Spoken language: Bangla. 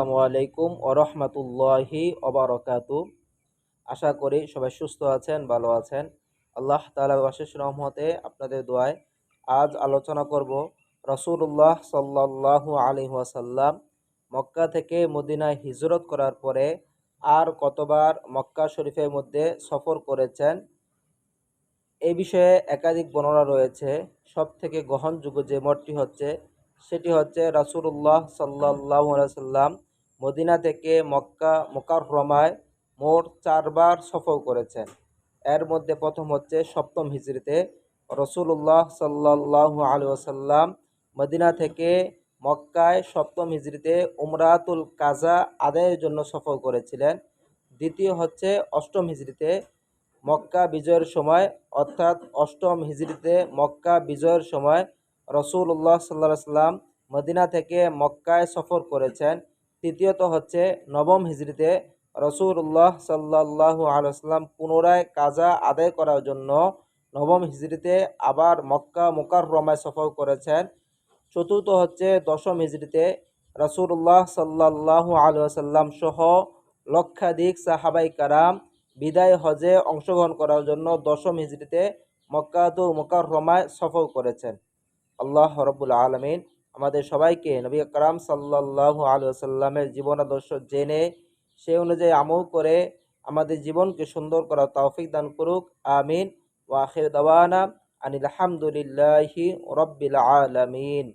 আসসালামু আলাইকুম ওরহমতুল্লাহি ওবরকাতু আশা করি সবাই সুস্থ আছেন, ভালো আছেন। আল্লাহ তালা অশেষ রহমতে আপনাদের দোয়ায় আজ আলোচনা করব রসুল্লাহ সাল্লাহু ওয়াসাল্লাম মক্কা থেকে মদিনায় হিজরত করার পরে আর কতবার মক্কা শরীফের মধ্যে সফর করেছেন এই বিষয়ে একাধিক বর্ণনা রয়েছে। সব থেকে গ্রহণযোগ্য যে মতটি হচ্ছে, সেটি হচ্ছে রাসুল্লাহ সাল্লাহ সাল্লাম মদিনা থেকে মক্কা মোকাররমায় মোট চারবার সফর করেছেন। এর মধ্যে প্রথম হচ্ছে সপ্তম হিজড়িতে রসুল্লাহ সাল্লাহ আলু আসাল্লাম মদিনা থেকে মক্কায় সপ্তম হিজড়িতে উমরাতুল কাজা আদায়ের জন্য সফর করেছিলেন। দ্বিতীয় হচ্ছে অষ্টম হিজড়িতে মক্কা বিজয়ের সময়, অর্থাৎ অষ্টম হিজড়িতে মক্কা বিজয়ের সময় রসুল্লাহ সাল্লাহ সাল্লাম মদিনা থেকে মক্কায় সফর করেছেন। তৃতীয়ত হচ্ছে নবম হিজড়িতে রসুল্লাহ সাল্লাহ আলাইসাল্লাম পুনরায় কাজা আদায় করার জন্য নবম হিজড়িতে আবার মক্কা মোকার রমায় সফর করেছেন। চতুর্থ হচ্ছে দশম হিজড়িতে রসুল্লাহ সাল্লাহ আলুসাল্লাম সহ লক্ষাধিক সাহাবাই কারাম বিদায় হজে অংশগ্রহণ করার জন্য দশম হিজড়িতে মক্কাতু মোকার রমায় সফর করেছেন। আল্লাহ রব্বুল আলমিন আমাদের সবাইকে নবী করাম সাল্লাহ আলুসাল্লামের জীবন আদর্শ জেনে সে অনুযায়ী আমল করে আমাদের জীবনকে সুন্দর করা তৌফিক দান করুক। আমিন। ওয়াখির দাওয়ানা আনিল হামদুলিল্লাহি রব্বিল আলমিন।